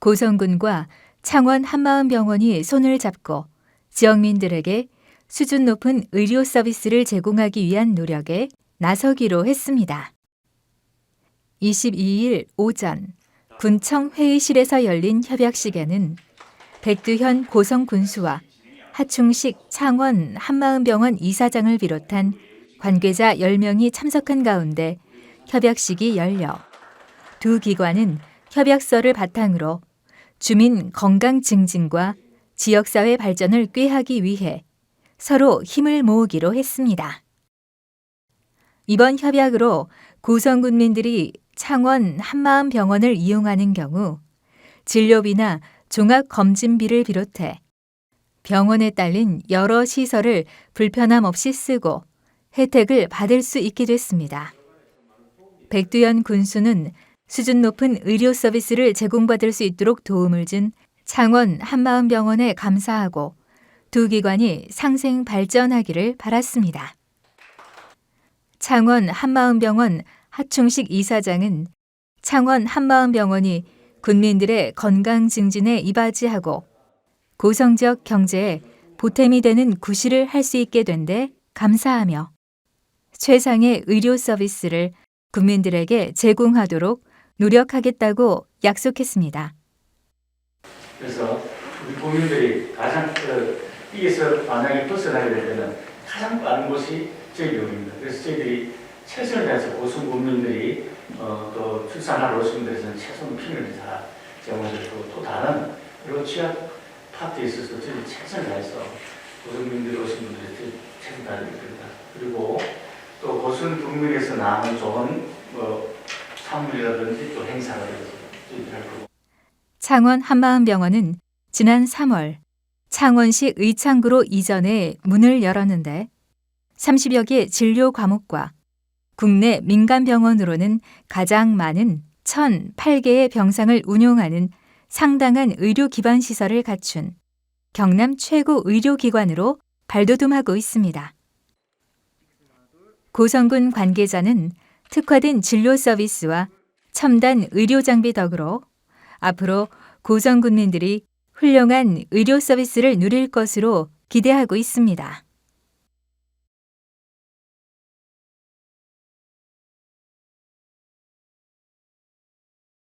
고성군과 창원 한마음병원이 손을 잡고 지역민들에게 수준 높은 의료 서비스를 제공하기 위한 노력에 나서기로 했습니다. 22일 오전 군청 회의실에서 열린 협약식에는 백두현 고성 군수와 하충식 창원 한마음병원 이사장을 비롯한 관계자 10명이 참석한 가운데 협약식이 열려 두 기관은 협약서를 바탕으로 주민 건강 증진과 지역사회 발전을 꾀하기 위해 서로 힘을 모으기로 했습니다. 이번 협약으로 고성 군민들이 창원 한마음 병원을 이용하는 경우 진료비나 종합 검진비를 비롯해 병원에 딸린 여러 시설을 불편함 없이 쓰고 혜택을 받을 수 있게 됐습니다. 백두현 군수는 수준 높은 의료 서비스를 제공받을 수 있도록 도움을 준 창원 한마음병원에 감사하고 두 기관이 상생 발전하기를 바랐습니다. 창원 한마음병원 하충식 이사장은 창원 한마음병원이 군민들의 건강 증진에 이바지하고 고성 지역 경제에 보탬이 되는 구실을 할 수 있게 된 데 감사하며 최상의 의료 서비스를 국민들에게 제공하도록 노력하겠다고 약속했습니다. 그래서 우리 국민들이 가장 그, 여기서 만약에 벗어나게 될 때는 가장 빠른 곳이 저희 병입니다. 그래서 저희들이 최선을 다해서 고수 국민들이 어, 또 출산하러 오신 분들에서는 최선 피를 다 제공해주고 또 다른 그리고 취약 파트에 있어서 저희 최선을 다해서 고수민들이 오신 분들이 최선 다해드립니다. 그리고 또 고수 국민에서 나오는 좋은 뭐 산물이라든지 또 거고 창원 한마음병원은 지난 3월 창원시 의창구로 이전해 문을 열었는데 30여 개 진료 과목과 국내 민간 병원으로는 가장 많은 1,008개의 병상을 운용하는 상당한 의료 기반 시설을 갖춘 경남 최고 의료기관으로 발돋움하고 있습니다. 고성군 관계자는 특화된 진료 서비스와 첨단 의료 장비 덕으로 앞으로 고성군민들이 훌륭한 의료 서비스를 누릴 것으로 기대하고 있습니다.